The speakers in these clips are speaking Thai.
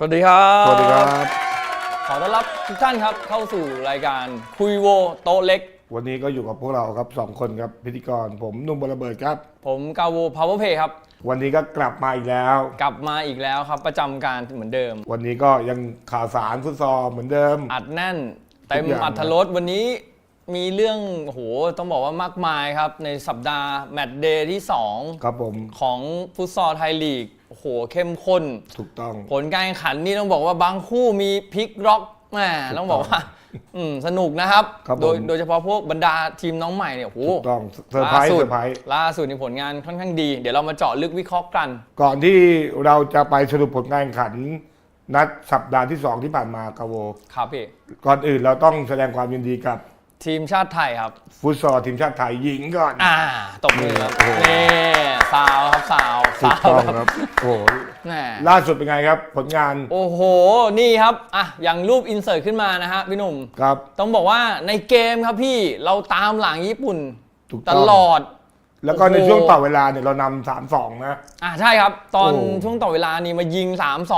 สวัสดีครับสวัสดีครับ ขอต้อนรับทุกท่านครับเข้าสู่รายการคุยโวโตะเล็ก วันนี้ก็อยู่กับพวกเราครับสองคนครับพิธีกร ผมหนุ่มบอระเบิดครับ ผมกาโวพาวเวอร์เพย์ครับ วันนี้ก็กลับมาอีกแล้ว กลับมาอีกแล้วครับประจำการเหมือนเดิม วันนี้ก็ยังข่าวสารฟุตซอลเหมือนเดิม อัดแน่นเต็มทุกอย่าง อัธรสวันนี้มีเรื่องโอ้โหต้องบอกว่ามากมายครับ ในสัปดาห์แมตช์เดย์ที่ครับผม2ของฟุตซอลไทยลีก โอ้โหเข้มข้น ถูกต้อง ผลการแข่งขันนี่ต้องบอกว่าบางคู่มีพลิกล็อกแหมต้องบอกว่าอืมสนุกนะครับ ครับผม โดยโดยเฉพาะพวกบรรดาทีมน้องใหม่เนี่ยโอ้โหถูกต้องเซอร์ไพรส์ล่าสุดเซอร์ไพรส์ ล่าสุดในผลงานค่อนข้างดี เดี๋ยวเรามาเจาะลึกวิเคราะห์กัน ก่อนที่เราจะไปสรุปผลการแข่งขัน นัดสัปดาห์ที่ 2 ที่ผ่านมากาโว ครับพี่ ก่อนอื่นเราต้องแสดงความยินดีกับ ทีมชาติไทยครับ ฟุตซอลทีมชาติไทยหญิงก่อน อ่าตบมือครับโอ้โห นี่สาวครับสาวถูสากวต้องแบบครับโอ้โหแหมล่าสุดเป็นไงครับ ผลงานโอ้โห นี่ครับอะอย่างรูปอินเสิร์ตขึ้นมานะฮะพี่หนุ่ม ครับ ต้องบอกว่าในเกมครับพี่เราตามหลังญี่ปุ่นถูกตต้อง ลอด แล้วก็ในโอ้โห ช่วงต่อเวลาเนี่ยเรานำสามสองนะ อะใช่ครับ ตอนโอ้ ช่วงต่อเวลานี่มายิง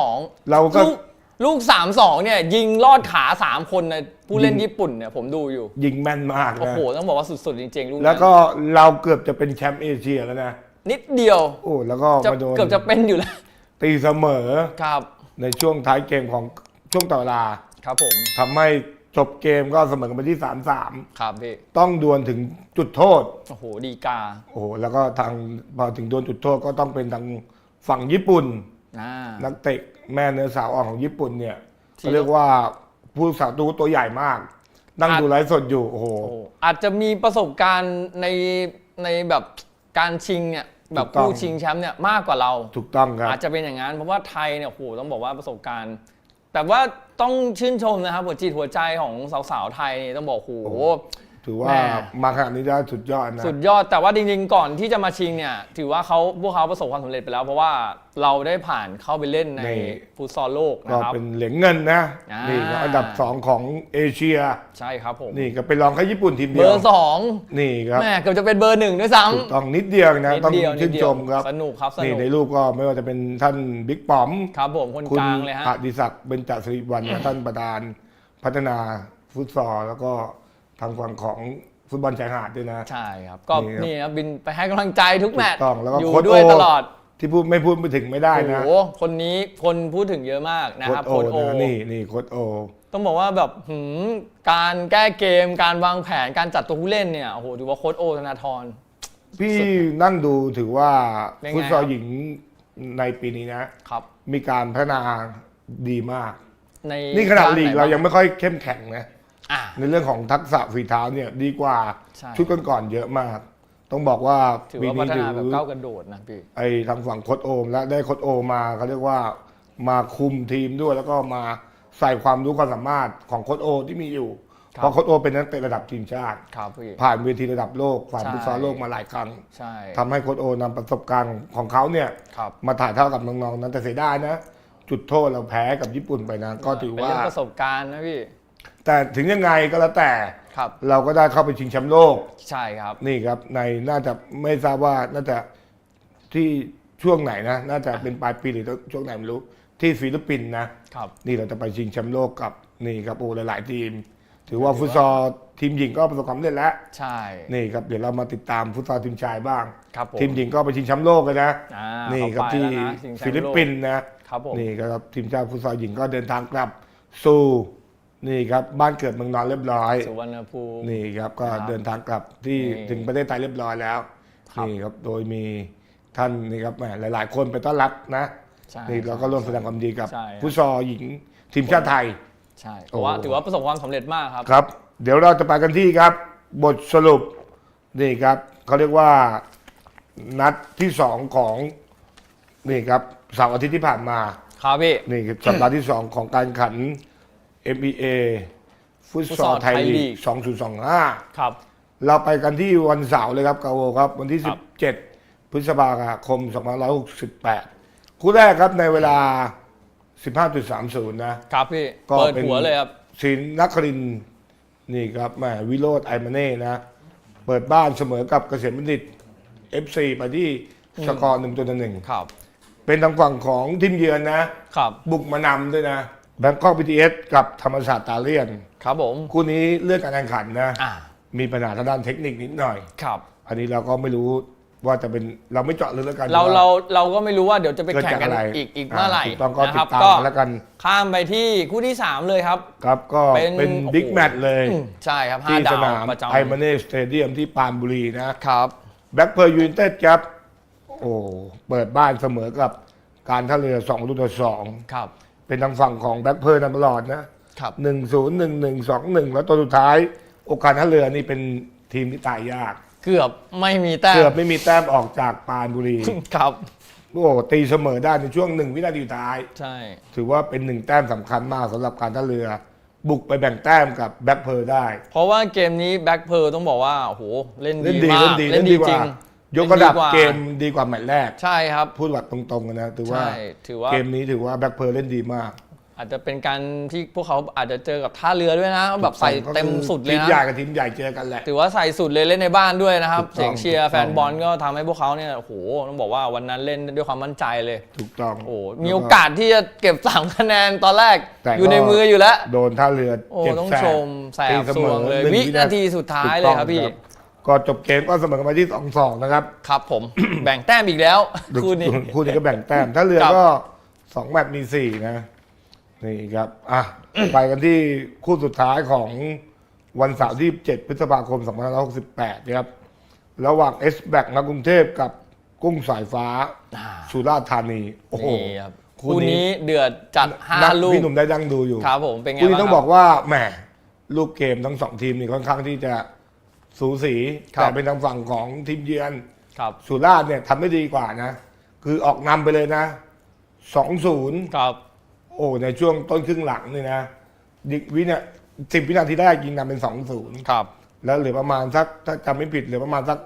3-2 เราก็ลูก ลูก 3-2 เนี่ย ยิงลอดขา 3 คนนะผู้เล่นญี่ปุ่นเนี่ยผมดูอยู่ ยิงแม่นมากโอ้นะ โห ต้องบอกว่าสุดๆ จริงๆ ลูกนั้นแล้วก็เราเกือบจะเป็นแชมป์เอเชียแล้วนะ นิดเดียว โอ้ แล้วก็จะมาโดนเกือบจะเป็นอยู่แล้ว ตีเสมอครับ ในช่วงท้ายเกมของช่วงต่อเวลาครับผม ทำให้จบเกมก็เสมอกันไปที่ครับพี่3-3ต้องดวลถึงจุดโทษ โอ้โห ดีกาโอ้โห แล้วก็ทางพอถึงดวลจุดโทษก็ต้องเป็นทางฝั่งญี่ปุ่น อ่านักเตะ แม่เนื้อสาวอ่อนของญี่ปุ่นเนี่ยที่ เขาเรียกว่าผู้สาวตูตัวใหญ่มาก นั่งอาจดูไลฟ์สดอยู่โอ้โห โอ้อาจจะมีประสบการณ์ในในแบบการชิงเนี่ยแบบถูกต้อง ผู้ชิงแชมป์เนี่ยมากกว่าเรา ถูกต้องครับ อาจจะเป็นอย่างนั้นเพราะว่าไทยเนี่ยโอ้โหต้องบอกว่าประสบการณ์ แต่ว่าต้องชื่นชมนะครับหัวจิตหัวใจของสาวๆไทยนี่ต้องบอกโอ้โหโอ้ ถือว่าแม่ มาขนาดนี้ได้สุดยอดนะ สุดยอดแต่ว่าจริงๆ ก่อนที่จะมาชิงเนี่ย ถือว่าเขาพวกเขาประสบความสำเร็จไปแล้ว เพราะว่าเราได้ผ่านเข้าไปเล่นในใน ฟุตซอลโลกก็นะครับ เป็นเหรียญเงินนะ อ่านี่ นี่ก็อันดับสองของเอเชีย ใช่ครับผม นี่ก็ไปรองแค่ญี่ปุ่นทีมเบเดียอวร์สองนี่ครับแม่เกือบจะเป็นเบอร์หนึ่งด้วยซ้ถูกต้องนิดเดียวนะำนิดต้องเดียวชื่นดเดียวชมครับ สนุกครับสนี่นุกในรูปก็ไม่ว่าจะเป็นท่านบิ๊กป๋อม ครับผมคนคุณกลางเลยฮะ อดิศักดิ์เบญจสิริวัลย์ท่านประธานพัฒนาฟุตซอลแล้วก็ ทางฝั่งของฟุตบอลชายหาดด้วยนะ ใช่ครับ ก็นี่ครับ นี่ครับบินไปให้กำลังใจทุกแมตช์ถูกต้องแล้วก็อยู่โค้ชด้วยโอตลอดที่พูดไม่พูดไม่ถึงไม่ได้โอ้นะโหคนนี้คนพูดถึงเยอะมากนะโค้คชรับโอโค้ชโอ นะนี่นี่โค้ชโอ ต้องบอกว่าแบบหืมการแก้เกม การวางแผนการจัดตัวผู้เล่นเนี่ยโอ้โหถือว่าโค้ชโอธนาธร พี่นั่งดูถือว่าเป็นไง ฟุตซอลครับหญิงในปีนี้นะ ครับ มีการพัฒนาดีมาก ในนี่ขนาดลีกด้เราไหนยังไม่ค่อยเข้มแข็งนะอะ ในเรื่องของทักษะฝีเท้าเนี่ยดีกว่าใช่ ชุดก่อนๆเยอะมาก ต้องบอกว่าถือปีว่าพันี้ฒถืนาแบบอก้าวกระโดดนะพี่ ไอ้ทางฝั่งโค้ชโอม และได้โค้ชโอมาเขาเรียกว่ามาคุมทีมด้วยแล้วก็มาใส่ความรู้ความสามารถของโค้ชโอที่มีอยู่ครับ เพราะโค้ชโอเป็นนักเตะระดับทีมชาติ ครับพี่ ผ่านเวทีระดับโลกผ่านใช่ ฟุตซอลโลกมาหลายครั้งใช่ทำให้โค้ชโอนำประสบการณ์ของเขาเนี่ยครับมาถ่ายเท่ากับน้องๆนั้นแต่เสียดายนะ จุดโทษเราแพ้กับญี่ปุ่นไปนะก็ถือเป็นว่า เรื่องประสบการณ์นะพี่ แต่ถึงยังไงก็แล้วแต่ครับ เราก็ได้เข้าไปชิงแชมป์โลก ใช่ครับ นี่ครับในน่าจะไม่ทราบว่าน่าจะที่ช่วงไหนนะ น่าจะเป็นปลายปีหรือช่วงไหนไม่รู้ที่ฟิลิปปินส์นะครับ นี่เราจะไปชิงแชมป์โลกกับนี่ครับโอ้หลายๆทีม ถือว่าฟุตซอลทีมหญิงก็ประสบความสำเร็จแล้วใช่ นี่ครับเดี๋ยวเรามาติดตามฟุตซอลทีมชายบ้าง ครับผมทีมหญิงก็ไปชิงแชมป์โลกเลยนะอ่านี่ครับเข้าไปที่แล้วนะชิงแชมป์โลกฟิลิปปินส์นะครับผม นี่ครับทีมชาติฟุตซอลหญิงก็เดินทางกลับสู่ นี่ครับบ้านเกิดเมืองนอนเรียบร้อย สุวรรณภูมิ นี่ครับก็ครับเดินทางกลับที่นี่ถึงประเทศไทยเรียบร้อยแล้วครับ นี่ครับโดยมีท่านนี่ครับแหมหลาย ๆ คนไปต้อนรับนะใช่ นี่เราก็ร่วมแสดงความดีกับใช่ครับฟุตซอลหญิงทีมชาติไทย ใช่ถือว่าโอ้ ถือว่าประสบความสำเร็จมากครับ ครับ เดี๋ยวเราจะไปกันที่ครับ บทสรุปนี่ครับเขาเรียกว่านัดที่สองของนี่ครับเสาร์อาทิตย์ที่ผ่านมา ครับพี่ นี่คือสัปดาห์ที่2ของการขัน NBA ฟุตซอล Futsal ไทย Thai ลี League ก2025 ครับ เราไปกันที่วันเสาร์เลยครับกาโวครับ วันที่ ครับ 17 พฤษภาคม 2568 คู่แรกครับในเวลา 15.30 นะ ครับพี่ ก็เปิดเป็น หัวเลยครับ ศิลป์นักครินทร์นี่ครับแหมวิโรธไอมาเน่นะ เปิดบ้านเสมอกับเกษมบัณฑิต FC ไปที่สกอร์หนึ่งตัวต่อหนึ่งครับเปเป็นทางฝั่งของทีมเยือนนะ ครับ บุกมานำด้วยนะ แบงคอกบีทีเอสกับธรรมศาสตร์ตาเลียน ครับผม คู่นี้เรื่องการแข่งขันนะ อ่า มีปัญหาทางด้านเทคนิคนิดหน่อย ครับ อันนี้เราก็ไม่รู้ว่าจะเป็นเราไม่เจาะลึกแล้วกันเราว่ เราเราก็ไม่รู้ว่าเดี๋ยวจะไปเกิดแข่งจากกันอะไรอีกอีกเมื่อไหร่ถูกต้องก็นะติครับดตามก็กันแล้วกัน ข้ามไปที่คู่ที่ 3 เลยครับ ครับก็เป็นเป็นโอ้โห บิ๊กแมตช์เลย อืมใช่ครับห้าที่ดาสวนามประจำไอมาเน่สเตเดียมที่ปรานบุรีนะครับ แบ็คเพอร์ยูไนเต็ดครับ โอ้เปิดบ้านเสมอกับการท่าเรือ2ลูกต่อสอง ครับ เป็นทางฝั่งของแบ็คเพอร์นำตลอดนะครับหนึ่งศูนย์หนึ่งหนึ่งสองหนึ่งแล้วตัวสุดท้าย โอกาสท่าเรือนี่เป็นทีมที่ตายยาก เกือบไม่มีแต้มเกือบไม่มีแต้มออกจากปรานบุรีครับโอ้ตีเสมอได้ในช่วงหนึ่งวินาทีสุดท้าย ใช่ ถือว่าเป็นหนึ่งแต้มสำคัญมากสำหรับการท่าเรือ บุกไปแบ่งแต้มกับแบ็คเพอร์ได้ เพราะว่าเกมนี้แบ็คเพ r ต้องบอกว่าโอ้โหเล่นเล่นดีดีมากเล่นดีเล่นดีกจริว่าง ยกระดับล่นว่าเกมดีกว่าแมตช์แรก ใช่ครับ พูดแบบตรงๆกันนะถือว่าใช่ถือว่า เกมนี้ถือว่าแบ็คเพอร์เล่นดีมาก อาจจะเป็นการที่พวกเขาอาจจะเจอกับท่าเรือด้วยนะ แบบใส่เต็มสุดเลยทีมใหญ่นะกับทีมใหญ่เจอกันแหละ ถือว่าใส่สุดเลยเล่นในบ้านด้วยนะครับถูกต้องเสียงเชียร์ถูกแฟต้องนบอลก็ทำให้พวกเขาเนี่ยโอ้โหต้องบอกว่าวันนั้นเล่นด้วยความมั่นใจเลย ถูกต้องโอ้มีโอกาสที่จะเก็บสามคะแนนตอนแรกแต่อยู่ในก็มืออยู่แล้ว โดนท่าเรือโอ้เจ็บต้องแสบชมแสตีบเสสมวองเลยหนึ่งวิวินานาทีทีสุดท้ายเลยครับพี่ ก็จบเกมก็เสมอกันไปที่สองสองนะครับ ครับผม แบ่งแต้มอีกแล้วคู่นี้คู่นี้ก็แบ่งแต้ม ถ้าเรือครับก็สองแมตช์มีสี่นะนี่ครับอะไปกันที่คู่สุดท้ายของวันเสาร์ที่ 7 พฤษภาคม 2568 นะครับ ระหว่างเอสแบกนักกรุงเทพกับกุ้งสายฟ้าอ่าสุราษฎร์ธานี โอ้โหนี่ครับคู่คู่นี้นี้เดือดจัดห้านักลูกพี่หนุ่มได้ดังดูอยู่ ครับผม เป็นไงคู่นี้บ้างต้องครับบอกว่าแหมลูกเกมทั้งสองทีมนี่ค่อนข้างที่จะ สูสีครับ แต่เป็นทางฝั่งของทีมเยือน ครับสุราษฎร์เนี่ยทำได้ดีกว่านะ คือออกนำไปเลยนะสองศูนย์ครับโอ้ในช่วงต้นครึ่งหลังนี่นะดิวิเนี่ยสิบวินาทีแรกยิงนำเป็นสองศูนย์ครับ แล้วเหลือประมาณสักถ้าจำไม่ผิดเหลือประมาณสัก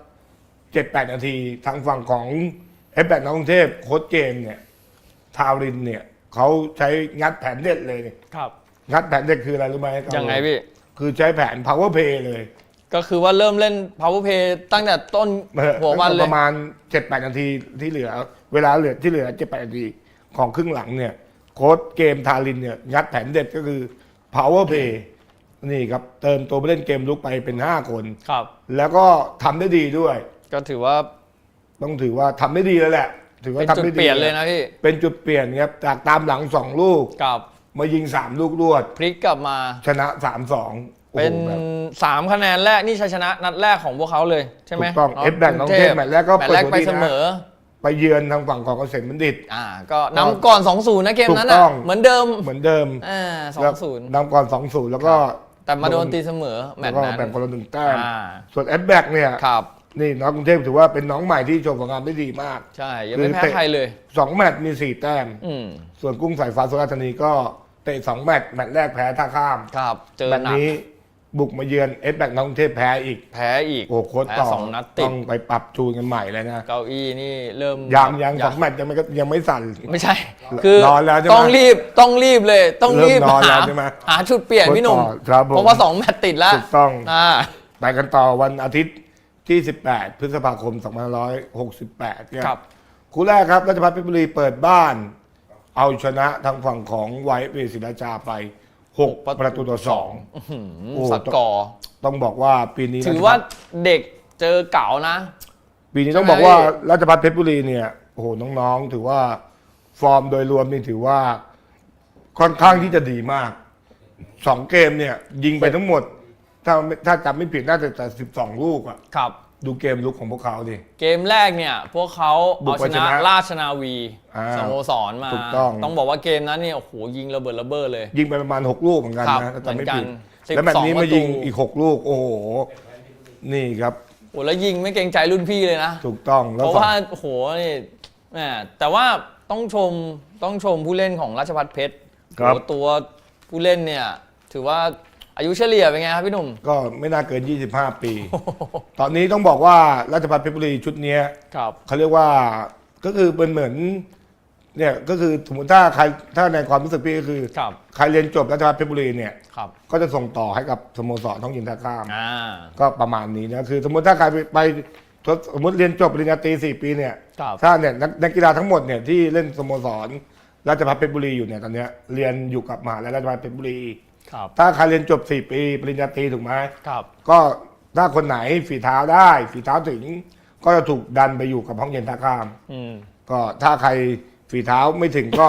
เจ็ดแปดนาที ทางฝั่งของเอฟแบกนกรุงเทพโค้ชเกมเนี่ย ทาวรินเนี่ยเขาใช้งัดแผนเด็ดเลยเนี่ยครับ งัดแผนเด็ดคืออะไรรู้ไหมครับยังไงพี่ คือใช้แผน power play เลย ก็คือว่าเริ่มเล่น power play ตั้งแต่ต้นเออหัววันเลปยระมาณเจ็ดแปดนาทีที่เหลือ เวลาเหลือที่เหลือเจ็ดแปดนาทีของครึ่งหลังเนี่ย โค้ชเกมทารินเนี่ยงัดแผนเด็ดก็คือ power play นี่ครับเติมตัวผู้เล่นเกมลุกไปเป็นห้าคน ครับ แล้วก็ทำได้ดีด้วย ก็ถือว่าต้องถือว่าทำได้ดีแล้วแหละ ถือว่าเป็นทำจุดได้ดีเปลี่ยนเลยนะพี่เป็นจุดเปลี่ยนครับจากตามหลังสองลูก กับมายิงสามลูกรวด พลิกกลับมาชนะสามสอง เป็นสามคะแนนแรกนี่ชัยชนะนัดแรกของพวกเขาเลยใช่ไหมถูกต้องนาะเอฟแบกน้องเทพแมตช์แรกก็แมตช์แรกไปเปิดตัวดีนะเสมอ ไปเยือนทางฝั่งของเกษมบัณฑิต อ่า ก็นำก่อน 2-0 นะเกมนั้นถูกต้อะอง เหมือนเดิมเหมือนเดิมอ่าแล้ว2-0นำก่อนสองศูนย์แล้วก็แต่มาโดนตีเสมอแมแล้ตวช์ก็นั้นแบ่งคนละหนึ่งแต้มอ่าส่วนเอฟแบกเนี่ยครับ นี่น้องกรุงเทพถือว่าเป็นน้องใหม่ที่โชว์ผลงานได้ดีมาก ใช่ ยังไม่แพ้คือเตะใครเลย สองแมตช์มีสี่แต้ม อืมส่วนกุ้งสายฟ้าสุราษฎร์ธานีก็เตะสองแมตช์แมตช์แรกแพ้ท่าข้าม ครับ เจอแมตช์หนัก นี้ บุกมาเยือนเอฟแบกน้องกรุงเทพแพ้อีก แพ้อีก โอ้โค้ชแพ้ต่อสองนัดติด ต้องไปปรับจูนกันใหม่เลยนะเก้าอี้นี่เริ่มยังยังสองแมตช์ยังไม่ยังไม่สั่น ไม่ใช่ คือร้อนแล้วใช่ไหมต้องรีบต้องรีบเลย ต้องรีบเริ่มร้อนหาแล้วใช่ไหมหาชุดเปลี่ยนพี่หนุ่มโค้ชต่อครับผมเพราะว่าสองแมตช์ติดแล้วถูกต้องอ่าไปกันต่อวันอาทิตย์ที่ 18 พฤษภาคม 2568เนี่ยครับ คู่แรกครับราชพัฒเพชรบุรีเปิดบ้าน เอาชนะทางฝั่งของไวท์เวศิลาจาไป 6 ประตูต่อหืมโอ้สกอร์2ต้องบอกว่าปีนี้ถือว่าเด็กเจอเก่านะ ปีนี้ใช่ไหมต้องบอกว่าราชพัฒเพชรบุรีเนี่ยโอ้โหน้องๆ ถือว่าฟอร์มโดยรวมนี่ถือว่าค่อนข้างที่จะดีมากสองเกมเนี่ย ยิงไปทั้งหมด ถ้าถ้าจำไม่ผิดน่าจะแต่สิบสองลูกอะครับ ดูเกมลุกของพวกเขาดิ เกมแรกเนี่ยพวกเขาบุกเอาไปชชนะนะราชนาวีอ่าสโมสรมา ถูกต้อง ต้องบอกว่าเกมนั้นเนี่ยโอ้โหยิงระเบิดระเบ้อเลย ยิงไปประมาณหกลูกเหมือนกันครับนะถ้าจำไม่เหมือนกัผินดแล้วแบบนี้12 มายิงประตูอีกหกลูก โอ้โห นี่ครับ โอ้แล้วยิงไม่เกรงใจรุ่นพี่เลยนะ ถูกต้องเพแล้วราะสองว่าโอ้โหนี่แหมแต่ว่าต้องชมต้องชมผู้เล่นของราชพัฒเพชรครับโอ้ตัวผู้เล่นเนี่ยถือว่า อายุเฉลี่ยเป็นไงครับพี่หนุ่ม ก็ไม่น่าเกิน 25 ปี ตอนนี้ต้องบอกว่าราชพัฒเพชรบุรีชุดเนี้ยครับ เขาเรียกว่าก็คือเป็นเหมือนเนี่ยก็คือสมมติถ้าใครถ้าในความรู้สึกพี่ก็คือครับ ใครเรียนจบราชพัฒเพชรบุรีเนี่ยครับก็จะส่งต่อให้กับสโมสรท้องถิ่นท่าข้าม อ่าก็ประมาณนี้นะคือ สมมติถ้าใครไปไปทดสมมติเรียนจบปริญญาตรีสี่ปีเนี่ย ครับถ้าเนี่ยนักนักกีฬาทั้งหมดเนี่ยที่เล่นสโมสรราชภัฏเพชรบุรีอยู่เนี่ยตอนเนี้ยเรียนอยู่กับมหาลัยราชภัฏเพชรบุรี ครับ ถ้าใครเรียนจบสี่ปีปริญญาตรีถูกไหมครับ ก็ถ้าคนไหนฝีเท้าได้ฝีเท้าถึง ก็จะถูกดันไปอยู่กับห้องเย็นท่าข้าม อืม ก็ถ้าใครฝีเท้าไม่ถึงก็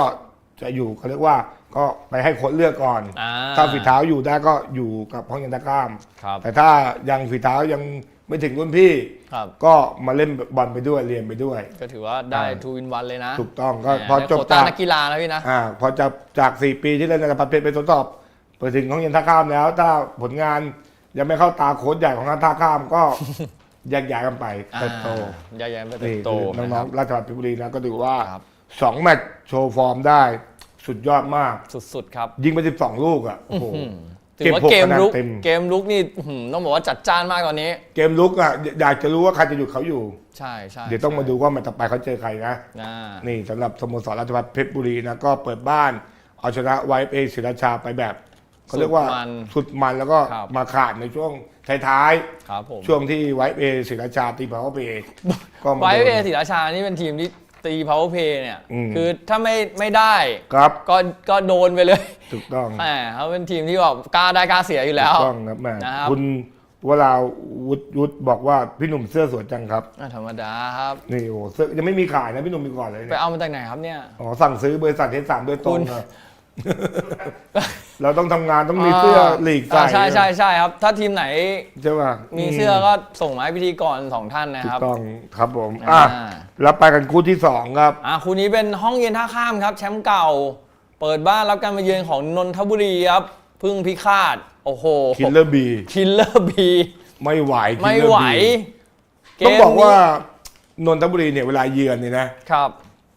จะอยู่เขาเรียกว่าก็ไปให้โค้ชเลือกก่อน อ่าถ้าฝีเท้าอยู่ได้ก็อยู่กับห้องเย็นท่าข้าม ครับ แต่ถ้ายังฝีเท้ายังไม่ถึงรุ่นพี่ ครับ ก็มาเล่นบอลไปด้วยเรียนไปด้วย ก็ถือว่าได้อ่าทูวินวันเลยนะถูกต้องก็แหมพอจบโควต้าจาก นักกีฬานะพี่นะ อ่าพอจะจากสี่ปีที่เล่นในระดับประเภทไปทดสอบ ไปถึงห้องเย็นท่าข้ามแล้ว ถ้าผลงานยังไม่เข้าตาโค้ชใหญ่ของท่าข้ามก็ แยกย้ายกันไปเติบโตยายๆไปเตินี่บโตคือนะคน้อรังบ ๆราชบัณฑิตบุรีนะก็ถือว่าครับ สองแมตช์โชว์ฟอร์มได้สุดยอดมาก สุดๆครับยิงไปสิบสองลูกอะโอ้โห ถือว่าเก็เกบมหกคะแนนลุกเต็ม เกมลุกนี่อื้อหือต้องบอกว่าจัดจ้านมากตอนนี้ เกมลุกอะอยากจะรู้ว่าใครจะหยุดเขาอยู่ ใช่ใช่เดี๋ยวต้องมาดูว่าแมตช์ต่อไปเขาเจอใครนะ อ่านี่สำหรับสโมสรราชบัณฑิตเพชรบุรีนะก็เปิดบ้าน เอาชนะไว้เอศิราชาไปแบบ เขาเรียกว่าสุดมันสุดมันแล้วก็ครับ มาขาดในช่วงท้ายครับผมๆช่วงที่ไว้เอศิราชาตีพาวเวอร์เพย์ก็มาไวโดน เอศรีราชานี่เป็นทีมที่ตี power play เนี่ย อืม คือถ้าไม่ไม่ได้ครับก็ก็โดนไปเลยถูกต้อง แหมเขาเป็นทีมที่แบบกล้าได้กล้าเสียอยู่แล้ว ถูกต้องครับแม่นะครับ คุณวราวุฒิวุฒิบอกว่าพี่หนุ่มเสื้อสวยจังครับ อะธรรมดาครับ นี่โอ้เสื้อยังไม่มีขายนะพี่หนุ่มมีก่อนเลยไปเนี่ยเอามาจากไหนครับเนี่ย อ๋อสั่งซื้อบริษัทเทสสามโดยตรงคุณ นะ เราต้องทำงานต้องมีเสื้อหลีกใส่อ่าใช่ใช่ใช่ครับ ถ้าทีมไหนใช่ป่ะมีเสื้อก็ส่งมาให้พิธีกรสองท่านนะถูคกรับ ต้องครับผมอ่าอะแล้วไปกันคู่ที่สองครับ อ่าคู่นี้เป็นห้องเย็นท่าข้ามครับ แชมป์เก่า เปิดบ้านรับการมาเยือนของนนทบุรีครับ พึ่งพิฆาต โอ้โห คิลเลอร์บีคิลเลอร์บี ไม่ไหว Killer ไม่ไหว Bee ต้องบอกว่านนทบุรีเนี่ยเวลาเยือนเนี่ยนะ ครับ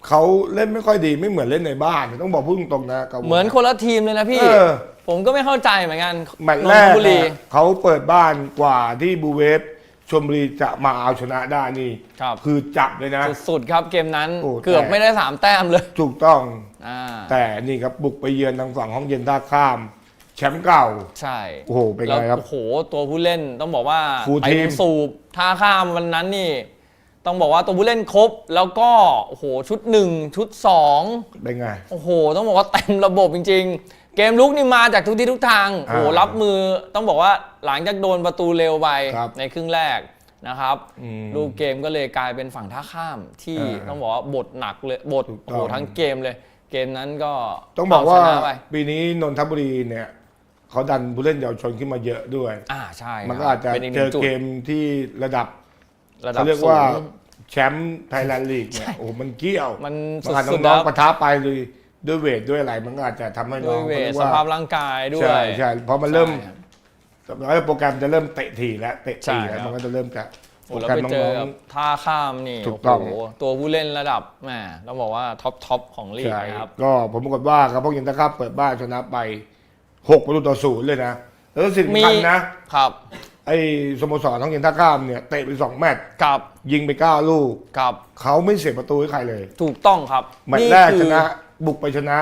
เขาเล่นไม่ค่อยดีไม่เหมือนเล่นในบ้านต้องบอกพูดตรงๆนะกับเหมือนคนละทีมเลยนะพี่ เออ ผมก็ไม่เข้าใจเหมือนกันแมตช์นแรนทกบุรี เนี่ยเขาเปิดบ้านกว่าที่บูเวฟชมบุรีจะมาเอาชนะได้นี่ครับคือจับเลยนะ สุดๆครับเกมนั้นโอ้เกือบแต่ ไม่ได้สามแต้มเลยถูกต้อง อ่าแต่นี่ครับบุกไปเยือนทางฝั่งห้องเย็นท่าข้าม แชมป์เก่า ใช่โอ้โหเป็นไงแล้วครับโอ้โหตัวผู้เล่นต้องบอกว่าฟูลไปทีมสูบท่าข้ามวันนั้นนี่ ต้องบอกว่าตัวผู้เล่นครบ แล้วก็โอ้โหชุดหนึ่งชุดสองเป็นไง โอ้โห ต้องบอกว่าเต็มระบบจริง ๆ เกมลุกนี่มาจากทุกที่ทุกทางโอ้โหอ่ารับมือต้องบอกว่าหลังจากโดนประตูเร็วไปครับในครึ่งแรกนะครับอืมลูกเกมก็เลยกลายเป็นฝั่งท่าข้ามที่อ่าต้องบอกว่าบทหนักเลยบทถูกต้โอ้องโหทั้งเกมเลย เกมนั้นก็ต้องบอกว่าเชนะไปปีนี้นนทบุรีเนี่ยเขาดันผู้เล่นเยาวชนขึ้นมาเยอะด้วย อ่าใช่มันก็ครับอาจจะป็นกหเจนึ่องจุดเกมที่ระดับระดับเขาเรียกสูว่าง แชมป์ไทยแลนด์ลีกเนี่ยโอ้โหมันเกี่ยวมันมันอาจสุดๆน้แล้องวๆปะทะไปเลยด้วยเวทด้วยอะไรมันก็อาจจะทำให้ด้น้วอยงเวเขาทเรียกสว่าภาพร่างกายด้วย ใช่ใช่เพราะมันเริ่มใช่ครับแล้วโปรแกรมจะเริ่มเตะถี่แล้วเตะใช่ถี่แล้วครับมันก็จะเริ่มจะโอ้โปรแล้วแกรมไปเจน้อองกับท่าข้ามนี่ถูกต้อง โโหตัวผู้เล่นระดับแหมต้องบอกว่าท็อปท็อปของลีๆกใช่นะครับ ก็ผมปรากฏว่าครับพวกยินตะครับเปิดบ้านชนะไปหกประตูต่อศูนย์เลยนะแล้วสิ่งสำคัญนะครับ ไอ้สโมสรท้องยินท่าข้ามเนี่ยเตะไปสองแมตช์กับยิงไปเก้าลูกกับ เขาไม่เสียประตูให้ใครเลยถูกต้องครับแมตช์แรกคืชอนะบุกไปชนะ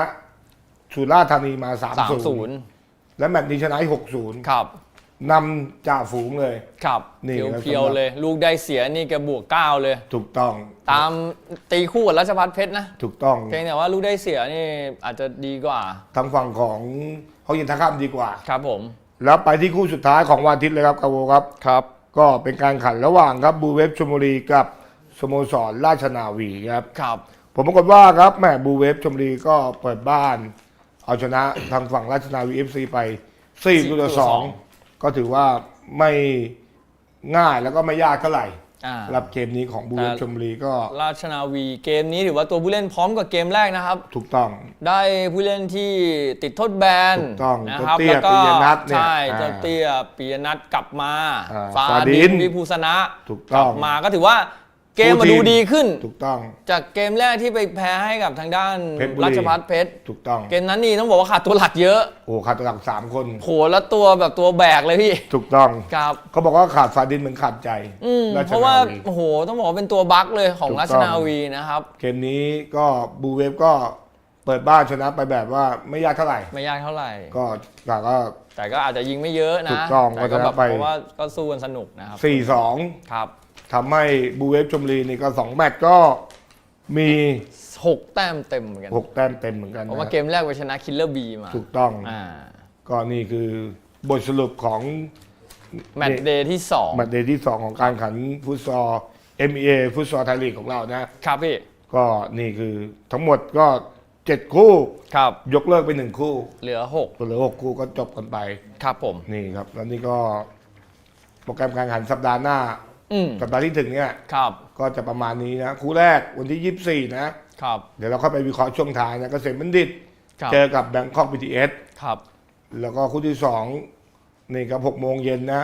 สุราษฎร์ธานีมาสามสามศูศูนนย์ย์และแมตช์นี้ชนะหกศูนย์ครับนำจ่าฝูงเลย ครับนี่เพียวครับๆเลย ลูกได้เสียนี่แกบวกเก้าเลย ถูกต้องตามตีคู่กับรัชพัฒเพชรนะถูกต้อง เพียงแต่ว่าลูกได้เสียนี่อาจจะดีกว่า ทางฝั่งของห้องยินท่าข้ามดีกว่า ครับผม แล้วไปที่คู่สุดท้ายของวันอาทิตย์เลยครับกาโวครับ ครับ ก็เป็นการขันระหว่างครับบูเวฟชลบุรีกับสโมสรราชนาวีครับ ครับ ผมปรากฏว่าครับแหมบูเวฟชลบุรีก็เปิดบ้าน เอาชนะทางฝั่งราชนาวีเอฟซีไป4ประตูต่อสองก็ถือว่าไม่ง่ายแล้วก็ไม่ยากเท่าไหร่ อ่าสำหรับเกมนี้ของบูเวฟแต่ชลบุรีก็ราชนาวีเกมนี้ถือว่าตัวผู้เล่นพร้อมกับเกมแรกนะครับ ถูกต้อง ได้ผู้เล่นที่ติดโทษแบนถูกต้องนะครับเจ้าเตี้ยแล้วก็ปิยนัทเนี่ยใช่อ่าเจ้าเตี้ยปิยนัทกลับมาอ่าฟาฟาดิดินนวิภูสนะถูกกต้ลัองบมาก็ถือว่า เกมฟูลมาทีดูมดีขึ้น ถูกต้อง จากเกมแรกที่ไปแพ้ให้กับทางด้านเพชรบุรี ราชพัฒเพชรถูกต้อง เกมนั้นนี่ต้องบอกว่าขาดตัวหลักเยอะโอ้ขาดตัวหลักสามคน โหแล้วตัวแบบตัวแบกเลยพี่ ถูกต้อง ครับ เขาบอกว่าขาดฟาดินเหมือนขาดใจอืมชเพราะว่านาวี โอ้โหต้องบอกว่าเป็นตัวบั๊กเลยของถูกต้อง ราชนาวีนะครับ เกมนี้ก็บูเวฟก็เปิดบ้านชนะไปแบบว่าไม่ยากเท่าไหร่ ไม่ยากเท่าไหร่ ก็แต่ก็แต่ก็อาจจะยิงไม่เยอะถูนะกต้องแต่ก็ก็ชแบนะบไป เพราะว่าก็สู้กันสนุกนะครับ สี่สอง ครับ ทำให้บูเวฟชมบุรีนี่ก็สองแมตช์ก็มีหกแต้มเต็มเหมือนกันหกแต้มเต็มเหมือนกันเพราะนะว่าเกมแรกไปชนะคิลเลอร์บีมาถูกต้อง อ่าก็นี่คือบทสรุปของแมตช์เดย์ที่สองแมตช์เดย์ที่ 2 ของการแขันฟุตซอล MEA ฟุตซอลไทยลีกของเรานะ ครับพี่ ก็นี่คือทั้งหมดก็ 7 คู่ ครับ ยกเลิกไป 1 คู่เหลือหกเหลือ 6 คู่ก็จบกันไป ครับผม นี่ครับ แล้วนี่ก็โปรแกรมการแข่งขันสัปดาห์หน้า อืมสัปดาห์ที่ถึงเนี่ย ครับก็จะประมาณนี้นะคู่แรกวันที่ 24 นะ ครับเดี๋ยวเราเข้าไปวิเคราะห์ช่วงท้ายนะเกษมบัณฑิต ครับเจอกับแบงคอก BTS ครับแล้วก็คู่ที่สองนี่ครับหกโมงเย็นนะ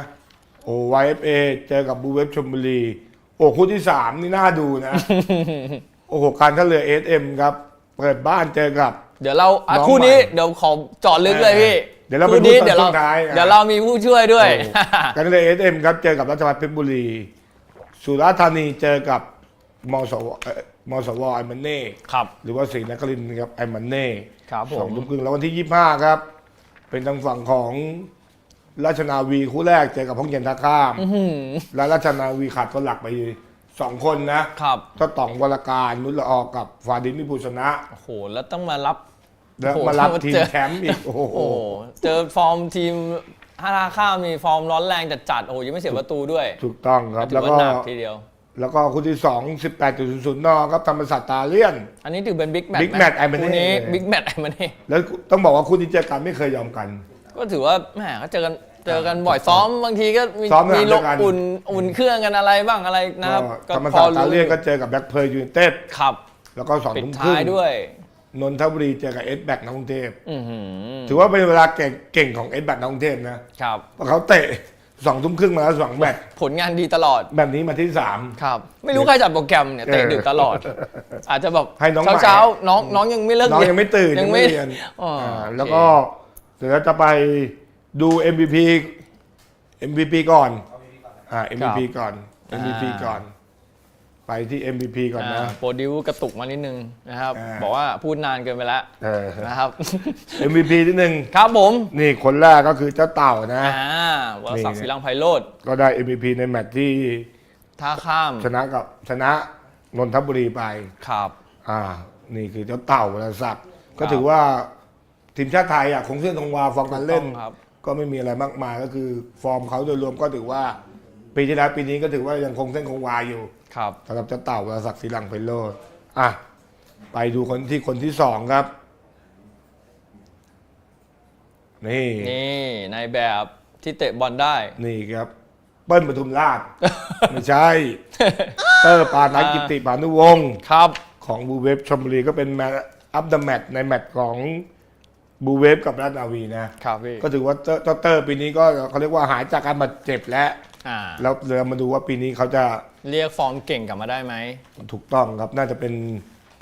โอ้ YFA เจอกับบูเวฟชมบุรี โอ้คู่ที่สามนี่น่าดูนะ โอ้โหการท่าเรือ SM ครับ เปิดบ้านเจอกับ เดี๋ยวเราอะน้องคู่นี้ใหม่ เดี๋ยวขอเจอดลึกเลยพี่เดี๋ยวเราไปคู่นี้พูดตอนเดี๋ยวเราช่วงท้ายอะเดี๋ยวเรามีผู้ช่วยด้วยโอ้การท่าเรือ SM ครับ เจอกับราชภัฏเพชรบุรี สุราษฎร์ธานีเจอกับมสวเอ่อมสวไอมันเน่ครับหรือว่าศรีนครินทร์ครับไอมันเน่ครับผมสองทุ่มครึ่งแล้ววันที่25ครับ เป็นทางฝั่งของราชนาวีคู่แรกเจอกับห้องเย็นท่าข้ามและราชนาวีขาดตัวหลักไปสองคนนะครับก็ต่องวรการนุชละออกับฟาดินมิภูชนะโอ้โหแล้วต้องมารับ แล้วโอ้โหมารับถ้ามาทีมเจอแชมป์อีกโอ้โหโอ้โห เจอฟอร์มทีมฮาราข้ามมีฟอร์มร้อนแรงจัดๆ โอ้โหยังไม่เสียประตูด้วย ถูกต้องครับถืแล้วอว่าก็หนักทีเดียว แล้วก็คู่ที่ 2 18.00นครับธรรมศาสตร์ตาเลียน อันนี้ถือเป็นบิ๊กแมตช์ Big match ไอ้มันคู่นี้นี่บิ๊กแมตช์ไอ้มันนี่แล้วต้องบอกว่าคู่นี้เจอกันไม่เคยยอมกัน ก็ถือว่าแหมเขาเจอกันเจอกันบ่อยซ้อมบางทีก็มีซ้อมด้วยมีกันลด้วยงกันอุ่นอุ่นเครื่องกันอะไรบ้างอะไรนะครับก็ธรรมศาสตร์ตาเลียนก็เจอกับแบล็คเพย์ยูไนเต็ดขับ แล้วก็สองปิดทุ่มครึ่ท้างยด้วย นนทบุรีเจอกับเอสแบกนักกรุงเทพอือหือถือว่าเป็นเวลาเก่งเก่งของเอสแบกนักกรุงเทพนะครับ เพราะเขาเตะสองทุ่มครึ่งมาแล้วสองแมตช์ผลงานดีตลอดแบบนี้มาที่สาม ครับ ไม่รู้ใครจัดโปรแกรมเนี่ยเตะเออดึกตลอด อาจจะแบบให้น้องใหม่ เช้าๆน้องน้องยังไม่เลิกน้องเรียนยังไม่ตื่นยังไม่เรียนอ๋ออ่าโอเคแล้วก็เดี๋ยวเราจะไปดู MVP MVP ก่อนอ่า MVP ก่อน MVP ก่อน ไปที่ MVP ก่อนอ่านะ โปรดิวกระตุกมานิดนึงนะครับ อ่า บอกว่าพูดนานเกินไปแล้วเออ นะครับ MVP ที่หนึ่งครับผมนี่คนแรกก็คือเจ้าเต่านะ อ่าวรศักดิ์นี่ศิลังไพโรธก็ได้ MVP ในแมตช์ที่ท่าข้ามชนะกับชนะนนทบุรีไป ครับ อ่า นี่คือเจ้าเต่าวรศักดิ์ก็ครับถือว่าทีมชาติไทยอะคงเส้นคงวาฟอร์มการเล่นถูกต้องครับ ก็ไม่มีอะไรมากมายก็คือฟอร์มเขาโดยรวมก็ถือว่า ปีที่แล้วปีนี้ก็ถือว่ายังคงเส้นคงวาอยู่ ครับสำหรับเจ้าเต่าวรศักดิ์ศรีลังไพโรจน์อะ ไปดูคนที่คนที่สองครับ นี่นี่ในแบบที่เตะบอลได้ นี่ครับ เปิ้ลปทุมราช ไม่ใช่ เตอร์ปานักกิติปานุวงศ์ ครับ ของบูเวฟชมบุรีก็เป็นแมตช์อัพเดอะแมตช์ในแมตช์ของ บูเวฟกับราชนาวีนะครับพี่ก็ถือว่าเตอร์เจ้าเตอร์ปีนี้ก็เขาเรียกว่าหายจากการบาดเจ็บแล้ว อ่าแล้วเดี๋ยวมาดูว่าปีนี้เขาจะเรียกฟอร์มเก่งกลับมาได้ไหม ถูกต้องครับ น่าจะเป็น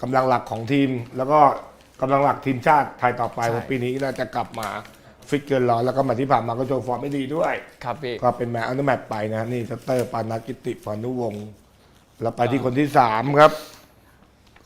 กำลังหลักของทีม แล้วก็กำลังหลักทีมชาติไทยต่อไปใช่ ว่าปีนี้น่าจะกลับมาฟิกเกินร้อยแล้วก็มาที่ผ่านมาก็โชว์ฟอร์มไม่ดีด้วย ครับพี่ ก็เป็นแมตช์อันดับแมตช์ไปนะนี่เตอร์ปานากิติพานุวงศ์แล้วไปที่คนที่สามครับ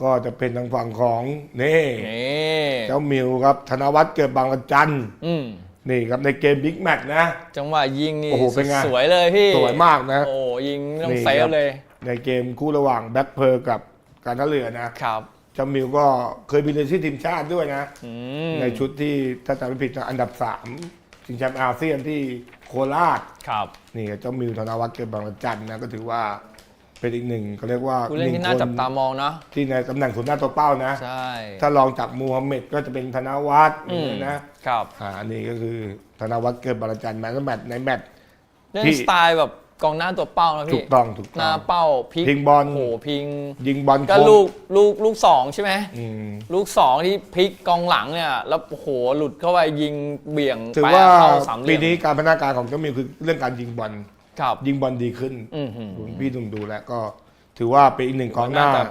ก็จะเป็นทางฝั่งของนี่นี่เจ้ามิวครับ ธนวัฒน์เกิดบางระจันอืมนี่ครับในเกมบิ๊กแมตช์นะ จังหวะยิงนี่โอ้โหเป็นไง สวยเลยพี่สวยมากนะ โอ้ยิงไม่ต้อนี่งเซครัฟบเลย ในเกมคู่ระหว่างแบ็คเพอร์กับการท่าเรือนะครับเจ้ามิวก็เคยมีในชื่อทีมชาติด้วยนะอืมในชุดที่ถ้าจำไม่ผิดนะอันดับสามชิงแชมป์อาเซียนที่โคราชครับนี่เจ้ามิวธนวัฒน์เกิดบางระจันนะก็ถือว่า เป็นอีกหนึ่งเขาเรียกว่าผู้เล่นที่น่าจับตามองเนาะที่ในตำแหน่งศูนย์หน้าตัวเป้านะ ใช่ ถ้าลองจากมูฮัมเหม็ดก็จะเป็นธนวัฒน์อืม นะครับอ่าอันนี้ก็คือธนวัฒน์เกิดบางระจันแมตช์แมตช์ในแมตช์ เล่นที่ สไตล์แบบกองหน้าตัวเป้านะถูพี่กต้องถูกหต้น้าอง เป้าพลิกพิงบอล โอ้โหพิง ยิงบอลก็โค้งลูกลูกลูกสองใช่ไหม อืม ลูกสองที่พลิกกองหลังเนี่ย แล้วโอ้โหหลุดเข้าไปยิงเบี่ยงถือไปว่าเข้าสามเหลี่ปียม นี้การพัฒนาการของเจ้ามิวคือเรื่องการยิงบอล ครับยิงบอลดีขึ้นอือหือพี่ดุงดูแล้วก็ถือว่าเป็นอีกหนึ่งกองหน้า น่าจะ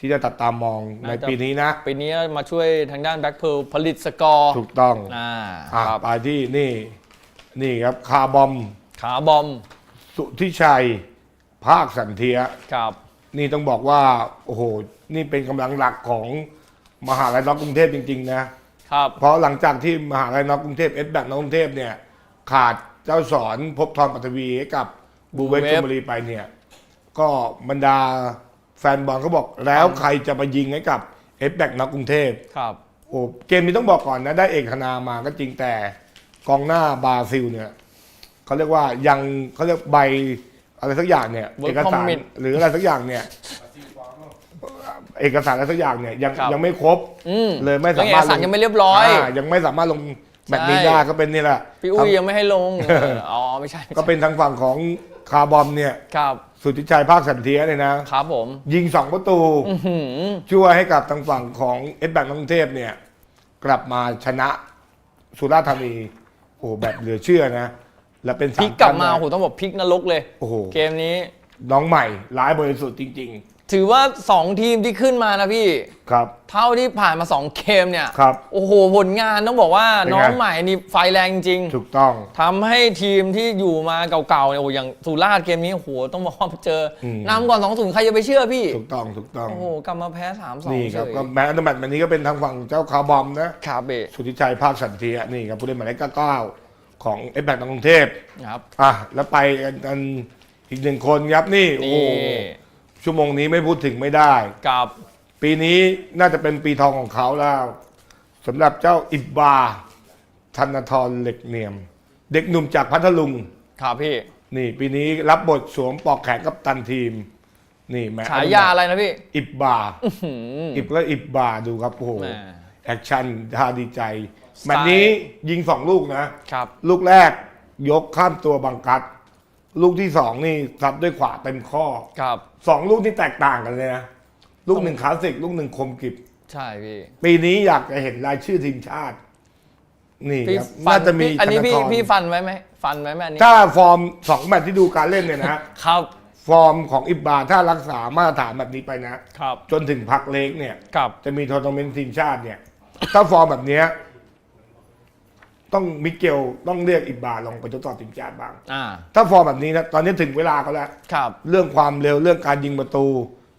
ที่จะตัดตามมองในน่าจะ ปีนี้นะ ปีนี้มาช่วยทางด้านแบ็คเพลผลิตสกอร์ถูกต้องอ่าอ่าครับไปที่นี่นี่ครับคาร์บอม ขาบอมสุทธิชัย ภาคสันเทีย ครับนี่ต้องบอกว่า โอ้โห นี่เป็นกำลังหลักของมหาลัยนอกกรุงเทพจริง ๆ นะ ครับ เพราะหลังจากที่มหาลัยนอกกรุงเทพเอสแบกนอกกรุงเทพเนี่ย ขาด เจ้าสอนภพบทรปัทวีให้กับบูเวฟบูเวฟชลบุรีไปเนี่ย ก็บรรดาแฟนบอลเขาบอกแล้วใครจะมายิงให้กับเอฟแบกนักกรุงเทพครับ โอ้เกมนี้ต้องบอกก่อนนะ ได้เอกธนามาก็จริงแต่กองหน้าบราซิลเนี่ยเขาเรียกว่ายังเขาเรียกใบอะไรสักอย่างเนี่ย Work เอกสาร permit หรืออะไรสักอย่างเนี่ย เอกสารอะไรสักอย่างเนี่ยยังครับ ยังไม่ครบ อืมเลยไม่สาเรื่องเอมารถกสารยังไม่เรียบร้อยายังไม่สามารถลง แมตช์นี้ใช่ได้ก็เป็นนี่แหละพี่อุ้ยยังไม่ให้ลง อ๋อ ไม่ใช่ก็เป็นทางฝั่งของคาร์บอมเนี่ย ครับ สุทธิชัยภาคสันเทียเนี่ยนะ ครับผม ยิงสองประตูอื้อหือช่วยให้กับทางฝั่งของเอสแบงกรุงเทพเนี่ย กลับมาชนะสุราษฎร์ธานีโอ้โหแบบเหลือเชื่อนะ และเป็นพลิกกลับมาสโอ้โหต้องบอกพลิกนรกเลย โอ้โห เกมนี้ น้องใหม่ร้ายบริสุทธิ์จริง ถือว่า 2 ทีมที่ขึ้นมานะพี่ๆครับ เท่าที่ผ่านมา 2 เกมเนี่ย ครับ โอ้โห ผลงานต้องบอกว่าเป็นไง น้องใหม่นี่ไฟแรงจริงถูกต้อง ทำให้ทีมที่อยู่มาเก่าๆเนี่ยโอ้โหอย่างสุราษฎร์เกมนี้โอ้โหต้องบอกว่าเจออม นำก่อน2 0 ใครจะไปเชื่อพี่ ถูกต้องถูกต้องโอ้โหกลับมาแพ้ 3 2นี่ครับเฉยก็แม้อันดับแมตช์นี้ก็เป็นทางฝั่งเจ้าคาร์บอมนะครับเบะสุทธิชัยภาคสันเทียนี่ครับผู้เล่นหมายเลขเก้าของเอสแบงกรุงเทพครับ อะแล้วไปกันอีกหนึ่งคนครับนี่โอ้นี่โห ชั่วโมงนี้ไม่พูดถึงไม่ได้ กับปีนี้น่าจะเป็นปีทองของเขาแล้วสำหรับเจ้าอิบบาธนทรเหล็กเนียม เด็กหนุ่มจากพัทลุง ครับพี่ นี่ ปีนี้รับบทสวมปลอกแขนกับตันทีม นี่แหม่ฉายาอะไรนะพี่ อิบบาหืมอิบก็อิบบาดูครับโอ้โหแหมแอคชั่นท่าดีใจแมตช์นี้ยิงสองลูกนะ ครับ ลูกแรกยกข้ามตัวบังกัด ลูกที่สองนี่ซับด้วยขวาเต็มข้อครับ สองลูกที่แตกต่างกันเลยนะลูกหนึ่งคลาสสิกลูกหนึ่งคมกริบใช่พี่ปีนี้อยากจะเห็นรายชื่อทีมชาติ นี่พี่ครับฟัน่าจะมีพี่อันนี้พี่ธาธรพี่ฟันไว้ไหมฟันไว้ไหมอันนี้ถ้าฟอร์มสองแมตช์ที่ดูการเล่นเนี่ยนะ ครับฟอร์มของอิบบาถ้ารักษามาตรฐานแบบนี้ไปนะ ครับจนถึงพักเล็กเนี่ยกับ จะมีทัวร์นาเมนต์ทีมชาติเนี่ย ถ้าฟอร์มแบบเนี้ย ต้องมิเกลต้องเรียกอิบบาลงไปทดสอบทีมชาติบ้าง อ่า ถ้าฟอร์มแบบนี้นะตอนนี้ถึงเวลาเขาแล้ว ครับ เรื่องความเร็วเรื่องการยิงประตู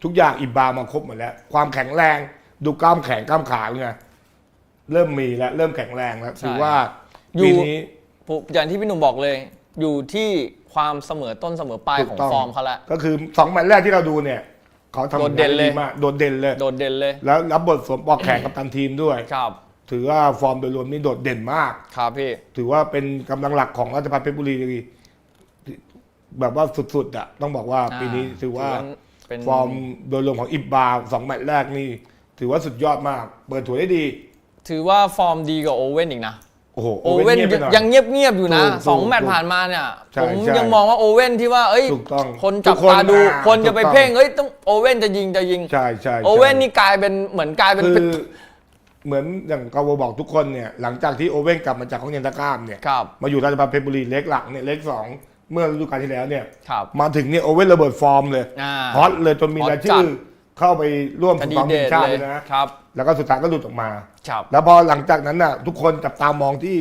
ทุกอย่างอิบบามาครบหมดแล้ว ความแข็งแรง ดูกล้ามแขนกล้ามขาไงเริ่มมีแล้วเริ่มแข็งแรงแล้วถือว่าอยู่ปีนี้ ผมอย่างที่พี่หนุ่มบอกเลย อยู่ที่ความเสมอต้นเสมอปลายถูของกต้อง ฟอร์มเขาละ ก็คือสองแมตช์แรกที่เราดูเนี่ยเขาทำโดดเด่นเลยมากโดดเด่นเลย โดดเด่นเลย แล้วรับบทสวมปลอกแขนกับตันทีมด้วย ครับ ถือว่าฟอร์มโดยรวมนี่โดดเด่นมาก ครับพี่ ถือว่าเป็นกำลังหลักของราชภัฏเพชรบุรีเลยแบบว่าสุดๆอะต้องบอกว่าปีนี้ถือว่าเป็น ฟอร์มโดยรวมของอิบบาสองแมตช์แรกนี่ ถือว่าสุดยอดมาก เปิดถั่วได้ดี ถือว่าฟอร์มดีกว่าโอเว่นอีกนะ โอ้โหโอเว่นงียบไปหน่อ ยังเงียบๆอยู่นะถูกสองถูกแมตช์ผ่านมาเนี่ย ใช่ผมใช่ยังมองว่าโอเว่นที่ว่า เอ้ย ถูกต้องคนจับทุกคนตาดู อ่าคนจะไปถูกต้อง เพ่งเฮ้ยต้องโอเว่นจะยิงจะยิง ใช่ใช่ใช่ โอเว่นนี่กลายเป็นเหมือนกลายเป็นคือ เหมือนอย่างกาวบอกทุกคนเนี่ยหลังจากที่โอเว่นกลับมาจากของเยนตากร้ามเนี่ยครับมาอยู่ราชภัฏเพชรบุรีเล็กหลักเนี่ยเล็กสองเมื่อฤดูกาลที่แล้วเนี่ยครับมาถึงเนี่ยโอเว่นระเบิดฟอร์มเลยอ่าฮอตเลยจนมีฮอตรายจัชื่ดอเข้าไปร่วมคฝึกดีซ้อมเดทีมทชาติเลเลยยนะ ครับแล้วก็สุดท้ายก็หลุดออกมา ครับ แล้วพอหลังจากนั้นน่ะทุกคนจับตามองที่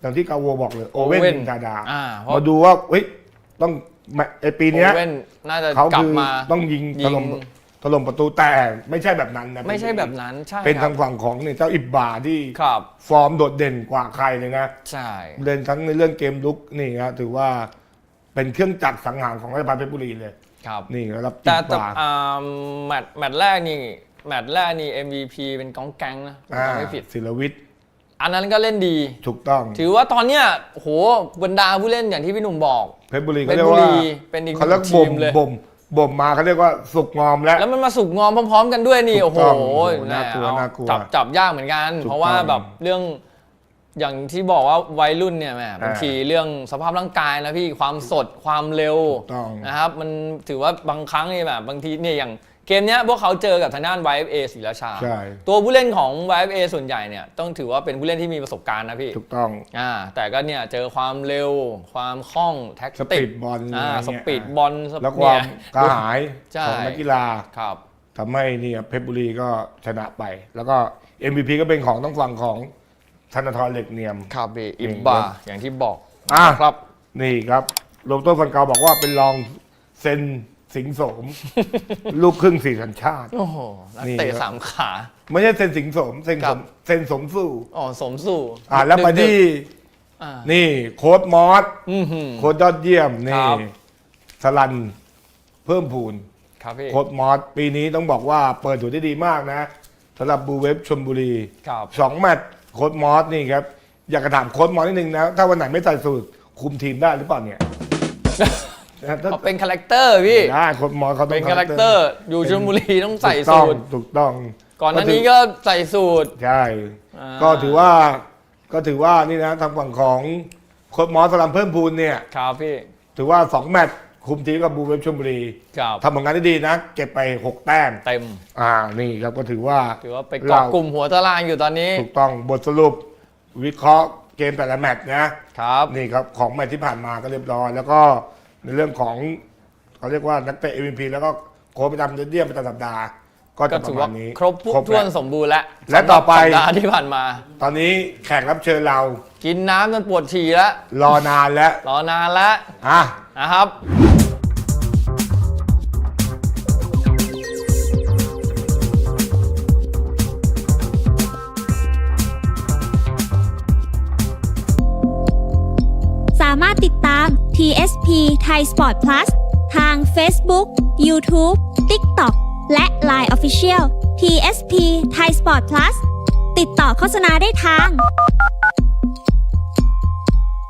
อย่างที่กาโวบอกเลยโอเว่นโอเว่นนินทาดาอ่าเพราะ มาดูว่าเฮ้ยต้องไอปีเนี้ยโอเว่นน่าจะเขากลัคืบอมาต้องยิงยิถงล่ม ถล่มประตูแต่ไม่ใช่แบบนั้นนะไม่ใช่แบบนั้นใช่เป็นครัทาบงฝั่งของเนี่ยเจ้าอิบบาที่ครับฟอร์มโดดเด่นกว่าใครเลยนะใช่เด่นทั้งในเรื่องเกมลุกนี่ครับถือว่าเป็นเครื่องจักรสังหารของราชภัฏเพชรบุรีเลยครับนี่ครับอิแต่บแต่บา อ่าแมตช์แมตช์แรกนี่แมตช์แรกนี่ MVP เป็นกองแกงนะอ่าจำไม่ผิด ศิลวิทย์อันนั้นก็เล่นดี ถูกต้องถือว่าตอนเนี้ยโหบรรดาผู้เล่นอย่างที่พี่หนุ่มบอก เพชรบุรีเพเขาชเรีรยกบุว่ารีเป็นอีกหเขานึ่เรียกงทีบ่มมเลย บ่ม บ่มมาเขาเรียกว่าสุกงอมแล้ว แล้วมันมาสุกงอมพร้อมๆ กันด้วยนี่ ถูโอ้กโหต้องโอ้โหแน่ากลัวเอน่ากลัวจับจับยากเหมือนกัน ถูกเพราะว่าต้องแบบเรื่องอย่างที่บอกว่าวัยรุ่นเนี่ยแหมบางอ่าทีเรื่องสภาพร่างกายนะพี่ความสดความเร็วถูกต้องนะครับ มันถือว่าบางครั้งนี่แบบบางทีเนี่ยอย่าง เกมเนี้ยพวกเขาเจอกับทางด้าน YFA ศรีราชา ใช่ ตัวผู้เล่นของ YFA ส่วนใหญ่เนี่ยต้องถือว่าเป็นผู้เล่นที่มีประสบการณ์นะพี่ถูกต้อง อ่าแต่ก็เนี่ยเจอความเร็ว ความคล่องแท็กสติปีกดบอลอ่าอะไรสเงี้ยปีดบอลสแล้วคเนี่วามยกระหายใช่ของนักกีฬาครับ ทำให้เนี่ยเพชรบุรีก็ชนะไป แล้วก็ MVP ก็เป็นของต้องฝั่งของธนทรเหล็กเนียม ครับพี่อิมนี่บาครับอย่างที่บอกอะ ครับ นี่ครับโรเบโต้ฟันเกาบอกว่าเป็นรองเซน สิงห์โสม ลูกครึ่งสี่สัญชาติ โอ้โหนักนี่เตะครับ สามขา ไม่ใช่เซนสิงห์โสมเซนครัสบมเซนสมสู่ อ๋อสมสู่อ่าแล้วไปที่อ่านี่โค้ดมอสอือหือ โค้ดยอดเยี่ยมคนี่รับ สลันเพิ่มพูน ครับพี่โค้ดมอสปีนี้ต้องบอกว่าเปิดตัวได้ดีมากนะสำหรับบูเวฟชลบุรีครับสองแมตช์โค้ดมอสนี่ครับ อยากจะถามโค้ดมอสนิดนึงนะ ถ้าวันไหนไม่ใส่สูตรคุมทีมได้หรือเปล่าเนี่ย นะถ้าเขาเป็นคาแรคเตอร์พี่ ได้โค้ดมอสเขาต้เป็อนงคาแรคเตอร์อยู่ชลบุรีต้องใส่ถูกต้องสูตร ถูกต้องก่อนหน้านี้ก็ใส่สูตร ใช่ อ่า ก็ถือว่าก็ถือว่านี่นะทางฝั่งของโค้ดมอสสลัมเพิ่มพูนเนี่ย ครับพี่ถือว่าสองแมตช์คุมทีมกับบูเวฟชลบุรีครับทำผลงานได้ดีนะ เก็บไปหกแต้ม เต็ม อ่านี่ครับก็ถือว่าถือว่าไปเกาะกลุ่มหัวตารางอยู่ตอนนี้ ถูกต้องบทสรุปวิเคราะห์เกมแต่ละแมตช์นะ ครับ นี่ครับของแมตช์ที่ผ่านมาก็เรียบร้อย แล้วก็ ในเรื่องของเขาเรียกว่านักเตะ MVP แล้วก็โค้ชประจำเดือนเยี่ยมประจำสัปดาห์ ก็ก็จะปถือระมาว่าณนี้ครบทุกแล้วถ้วนสมบูรณ์แล้วและต่อไป สำหรับสัปดาห์ที่ผ่านมา ตอนนี้แขกรับเชิญเรากินน้ำจนปวดฉี่แล้วรอนานแล้วรอนานแล้วอะ นะครับ TSP Thai Sport Plus ทาง Facebook, YouTube, TikTok และ Line Official TSP Thai Sport Plus ติดต่อโฆษณาได้ทาง